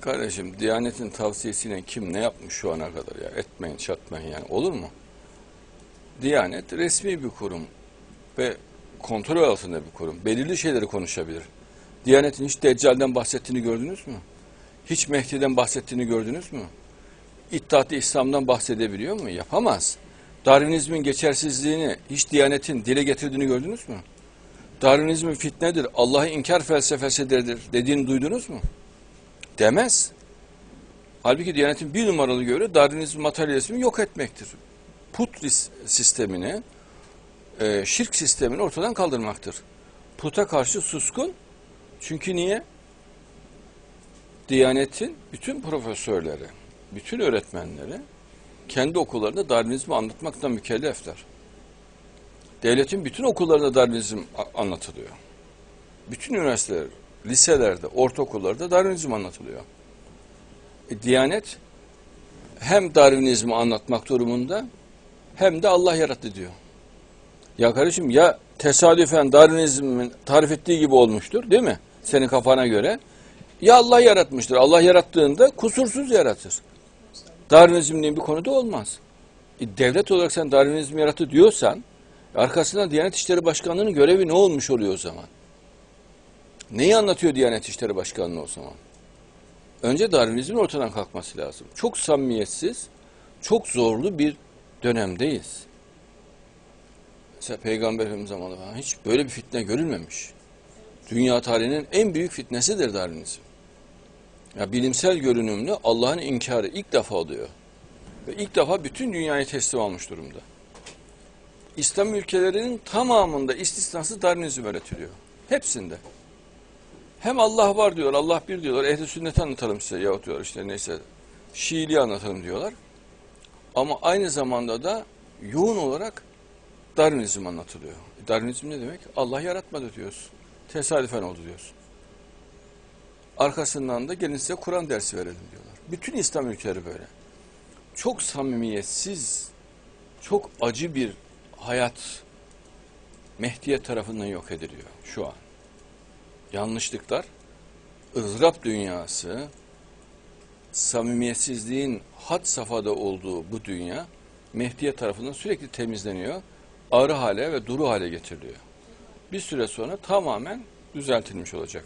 Kardeşim Diyanet'in tavsiyesiyle kim ne yapmış şu ana kadar ya etmeyin çatmayın yani olur mu? Diyanet resmi bir kurum ve kontrol altında bir kurum. Belirli şeyleri konuşabilir. Diyanet'in hiç Deccal'den bahsettiğini gördünüz mü? Hiç Mehdi'den bahsettiğini gördünüz mü? İttihat-ı İslam'dan bahsedebiliyor mu? Yapamaz. Darwinizmin geçersizliğini hiç Diyanet'in dile getirdiğini gördünüz mü? Darwinizmin fitnedir, Allah'ı inkar felsefesidir dediğini duydunuz mu? Demez. Halbuki Diyanet'in bir numaralı göre Darwinizm materyalizmi yok etmektir. Put sistemini, e, şirk sistemini ortadan kaldırmaktır. Puta karşı suskun. Çünkü niye? Diyanet'in bütün profesörleri, bütün öğretmenleri kendi okullarında Darwinizmi anlatmaktan mükellefler. Devletin bütün okullarında Darwinizm anlatılıyor. Bütün üniversiteler, liselerde, ortaokullarda Darwinizm anlatılıyor. E, Diyanet hem Darwinizmi anlatmak durumunda hem de Allah yarattı diyor. Ya kardeşim ya tesadüfen Darwinizmin tarif ettiği gibi olmuştur değil mi? Senin kafana göre. Ya Allah yaratmıştır. Allah yarattığında kusursuz yaratır. Darwinizm diye bir konuda olmaz. E, devlet olarak sen Darwinizmi yarattı diyorsan arkasından Diyanet İşleri Başkanlığı'nın görevi ne olmuş oluyor o zaman? Neyi anlatıyor Diyanet İşleri Başkanlığı o zaman? Önce Darwinizmin ortadan kalkması lazım. Çok samimiyetsiz, çok zorlu bir dönemdeyiz. Mesela Peygamber Efendimiz zamanında falan hiç böyle bir fitne görülmemiş. Dünya tarihinin en büyük fitnesidir Darwinizm. Ya bilimsel görünümlü Allah'ın inkarı ilk defa oluyor. Ve ilk defa bütün dünyayı teslim almış durumda. İslam ülkelerinin tamamında istisnasız Darwinizm öğretiliyor. Hepsinde. Hem Allah var diyor, Allah bir diyorlar. Ehli sünneti anlatalım size yahut diyor işte neyse Şiiliği anlatalım diyorlar. Ama aynı zamanda da yoğun olarak Darwinizm anlatılıyor. Darwinizm ne demek? Allah yaratmadı diyorsun. Tesadüfen oldu diyorsun. Arkasından da gelin size Kur'an dersi verelim diyorlar. Bütün İslam ülkeleri böyle. Çok samimiyetsiz, çok acı bir hayat Mehdiyet tarafından yok ediliyor şu an. Yanlışlıklar, ızdırap dünyası, samimiyetsizliğin had safhada olduğu bu dünya Mehdiyet tarafından sürekli temizleniyor, arı hale ve duru hale getiriliyor. Bir süre sonra tamamen düzeltilmiş olacak.